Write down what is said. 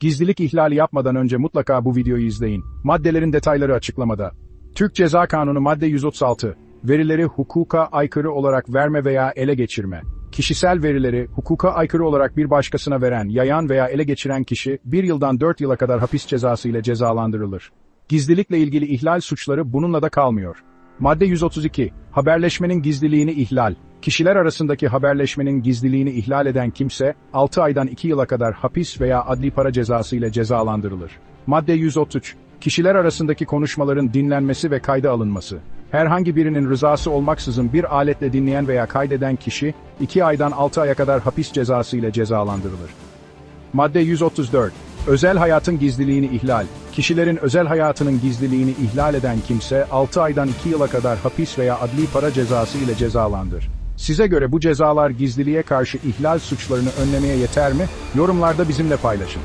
Gizlilik ihlali yapmadan önce mutlaka bu videoyu izleyin. Maddelerin detayları açıklamada. Türk Ceza Kanunu madde 136. Verileri hukuka aykırı olarak verme veya ele geçirme. Kişisel verileri hukuka aykırı olarak bir başkasına veren, yayan veya ele geçiren kişi 1 yıldan 4 yıla kadar hapis cezası ile cezalandırılır. Gizlilikle ilgili ihlal suçları bununla da kalmıyor. Madde 132. Haberleşmenin gizliliğini ihlal. Kişiler arasındaki haberleşmenin gizliliğini ihlal eden kimse, 6 aydan 2 yıla kadar hapis veya adli para cezası ile cezalandırılır. Madde 133. Kişiler arasındaki konuşmaların dinlenmesi ve kayda alınması. Herhangi birinin rızası olmaksızın bir aletle dinleyen veya kaydeden kişi, 2 aydan 6 aya kadar hapis cezası ile cezalandırılır. Madde 134. Özel hayatın gizliliğini ihlal. Kişilerin özel hayatının gizliliğini ihlal eden kimse 6 aydan 2 yıla kadar hapis veya adli para cezası ile cezalandır. Size göre bu cezalar gizliliğe karşı ihlal suçlarını önlemeye yeter mi? Yorumlarda bizimle paylaşın.